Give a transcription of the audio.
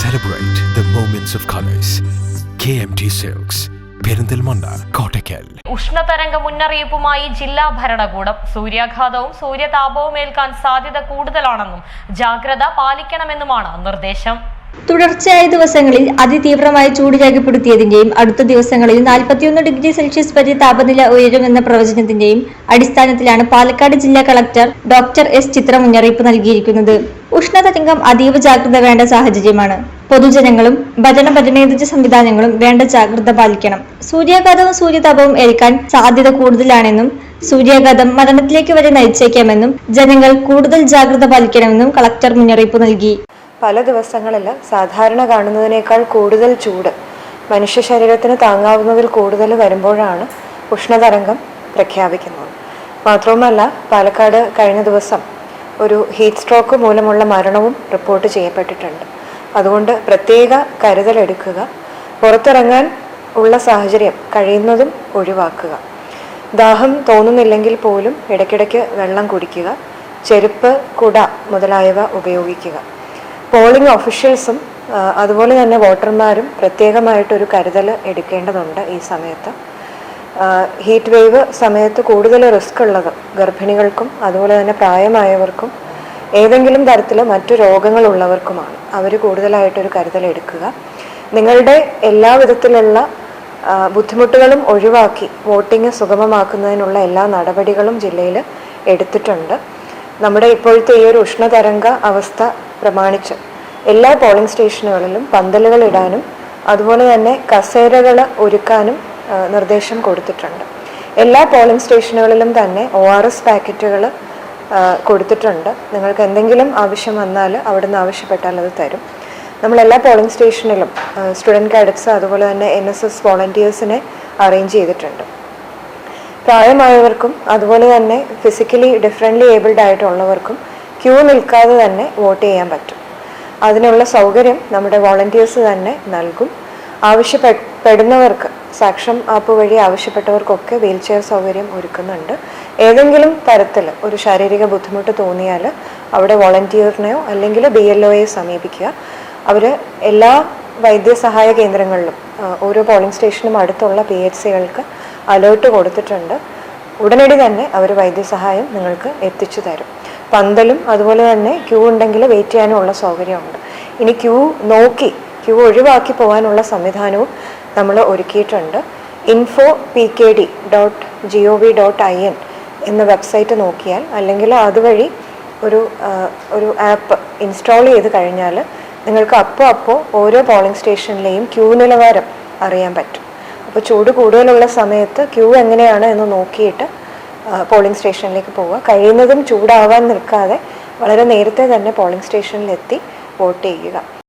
Celebrate the moments of colors. KMT Silks. Perinthalmanna Kottakkal ഉഷ്ണതരംഗ മുന്നറിയിപ്പുമായി ജില്ലാ ഭരണകൂടം സൂര്യാഘാതവും സൂര്യതാപവും ഏൽക്കാൻ സാധ്യത കൂടുതലാണെന്നും ജാഗ്രത പാലിക്കണമെന്നുമാണ് നിർദ്ദേശം തുടർച്ചയായ ദിവസങ്ങളിൽ അതിതീവ്രമായ ചൂട് രേഖപ്പെടുത്തിയതിന്റെയും അടുത്ത ദിവസങ്ങളിൽ നാൽപ്പത്തിയൊന്ന് ഡിഗ്രി സെൽഷ്യസ് വരെ താപനില ഉയരുമെന്ന പ്രവചനത്തിന്റെയും അടിസ്ഥാനത്തിലാണ് പാലക്കാട് ജില്ലാ കളക്ടർ ഡോക്ടർ എസ് ചിത്ര മുന്നറിയിപ്പ് നൽകിയിരിക്കുന്നത്. ഉഷ്ണതരംഗം അതീവ ജാഗ്രത വേണ്ട സാഹചര്യമാണ്. പൊതുജനങ്ങളും ഭജന ഭരണേതര സംവിധാനങ്ങളും വേണ്ട ജാഗ്രത പാലിക്കണം. സൂര്യാഘാതവും സൂര്യതാപവും ഏൽക്കാൻ സാധ്യത കൂടുതലാണെന്നും സൂര്യാഘാതം മരണത്തിലേക്ക് വരെ നയിച്ചേക്കാമെന്നും ജനങ്ങൾ കൂടുതൽ ജാഗ്രത പാലിക്കണമെന്നും കളക്ടർ മുന്നറിയിപ്പ് നൽകി. പല ദിവസങ്ങളിൽ സാധാരണ കാണുന്നതിനേക്കാൾ കൂടുതൽ ചൂട്. മനുഷ്യ ശരീരത്തിന് താങ്ങാവുന്നതിൽ കൂടുതൽ വരുമ്പോഴാണ് ഉഷ്ണതരംഗം പ്രഖ്യാപിക്കുന്നത്. മാത്രവുമല്ല പാലക്കാട് കഴിഞ്ഞ ദിവസം ഒരു ഹീറ്റ് സ്ട്രോക്ക് മൂലമുള്ള മരണവും റിപ്പോർട്ട് ചെയ്യപ്പെട്ടിട്ടുണ്ട്. അതുകൊണ്ട് പ്രത്യേക കരുതലെടുക്കുക പുറത്തിറങ്ങാൻ ഉള്ള സാഹചര്യം കഴിയുന്നതും ഒഴിവാക്കുക. ദാഹം തോന്നുന്നില്ലെങ്കിൽ പോലും ഇടയ്ക്കിടയ്ക്ക് വെള്ളം കുടിക്കുക ചെരുപ്പ് കുട മുതലായവ ഉപയോഗിക്കുക. പോളിംഗ് ഓഫീഷ്യൽസും അതുപോലെ തന്നെ വോട്ടർമാരും പ്രത്യേകമായിട്ടൊരു കരുതൽ എടുക്കേണ്ടതുണ്ട് ഈ സമയത്ത്. ഹീറ്റ് വേവ് സമയത്ത് കൂടുതൽ റിസ്ക് ഉള്ളത് ഗർഭിണികൾക്കും അതുപോലെ തന്നെ പ്രായമായവർക്കും ഏതെങ്കിലും തരത്തിൽ മറ്റു രോഗങ്ങളുള്ളവർക്കുമാണ്. അവർ കൂടുതലായിട്ടൊരു കരുതൽ എടുക്കുക. നിങ്ങളുടെ എല്ലാ വിധത്തിലുള്ള ബുദ്ധിമുട്ടുകളും ഒഴിവാക്കി വോട്ടിംഗ് സുഗമമാക്കുന്നതിനുള്ള എല്ലാ നടപടികളും ജില്ലയിൽ എടുത്തിട്ടുണ്ട്. നമ്മുടെ ഇപ്പോഴത്തെ ഈ ഒരു ഉഷ്ണതരംഗ അവസ്ഥ പ്രമാണിച്ച് എല്ലാ പോളിംഗ് സ്റ്റേഷനുകളിലും പന്തലുകൾ ഇടാനും അതുപോലെ തന്നെ കസേരകൾ ഒരുക്കാനും നിർദ്ദേശം കൊടുത്തിട്ടുണ്ട്. എല്ലാ പോളിംഗ് സ്റ്റേഷനുകളിലും തന്നെ ഒ ആർ എസ് പാക്കറ്റുകൾ കൊടുത്തിട്ടുണ്ട്. നിങ്ങൾക്ക് എന്തെങ്കിലും ആവശ്യം വന്നാൽ അവിടെ നിന്ന് ആവശ്യപ്പെട്ടാൽ അത് തരും. നമ്മൾ എല്ലാ പോളിംഗ് സ്റ്റേഷനിലും സ്റ്റുഡന്റ് കാഡറ്റ്സ് അതുപോലെ തന്നെ എൻ എസ് എസ് വോളണ്ടിയേഴ്സിനെ അറേഞ്ച് ചെയ്തിട്ടുണ്ട്. പ്രായമായവർക്കും അതുപോലെ തന്നെ ഫിസിക്കലി ഡിഫറെന്റ്ലി ഏബിൾഡ് ആയിട്ടുള്ളവർക്കും ക്യൂ നിൽക്കാതെ തന്നെ വോട്ട് ചെയ്യാൻ പറ്റും. അതിനുള്ള സൗകര്യം നമ്മുടെ വോളണ്ടിയേഴ്സ് തന്നെ നൽകും. ആവശ്യപ്പെടുന്നവർക്ക് സാക്ഷം ആപ്പ് വഴി ആവശ്യപ്പെട്ടവർക്കൊക്കെ വീൽ ചെയർ സൗകര്യം ഒരുക്കുന്നുണ്ട്. ഏതെങ്കിലും തരത്തിൽ ഒരു ശാരീരിക ബുദ്ധിമുട്ട് തോന്നിയാൽ അവിടെ വോളണ്ടിയറിനെയോ അല്ലെങ്കിൽ ബി എൽ ഒയെ സമീപിക്കുക. അവർ എല്ലാ വൈദ്യസഹായ കേന്ദ്രങ്ങളിലും ഓരോ പോളിംഗ് സ്റ്റേഷനും അടുത്തുള്ള പി എച്ച് സികൾക്ക് അലേർട്ട് കൊടുത്തിട്ടുണ്ട്. ഉടനടി തന്നെ അവർ വൈദ്യസഹായം നിങ്ങൾക്ക് എത്തിച്ചു തരും. പന്തലും അതുപോലെ തന്നെ ക്യൂ ഉണ്ടെങ്കിൽ വെയിറ്റ് ചെയ്യാനുള്ള സൗകര്യമുണ്ട്. ഇനി ക്യൂ നോക്കി ക്യൂ ഒഴിവാക്കി പോകാനുള്ള സംവിധാനവും നമ്മൾ ഒരുക്കിയിട്ടുണ്ട്. Info P K D dot G O V dot I N എന്ന വെബ്സൈറ്റ് നോക്കിയാൽ അല്ലെങ്കിൽ അതുവഴി ഒരു ഒരു ആപ്പ് ഇൻസ്റ്റാൾ ചെയ്ത് കഴിഞ്ഞാൽ നിങ്ങൾക്ക് അപ്പോൾ അപ്പോൾ ഓരോ പോളിംഗ് സ്റ്റേഷനിലെയും ക്യൂ നിലവാരം അറിയാൻ പറ്റും. അപ്പോൾ ചൂട് കൂടുതലുള്ള സമയത്ത് ക്യൂ എങ്ങനെയാണ് എന്ന് നോക്കിയിട്ട് പോളിംഗ് സ്റ്റേഷനിലേക്ക് പോവുക. കഴിയുന്നതും ചൂടാവാൻ നിൽക്കാതെ വളരെ നേരത്തെ തന്നെ പോളിംഗ് സ്റ്റേഷനിലെത്തി വോട്ട് ചെയ്യുക.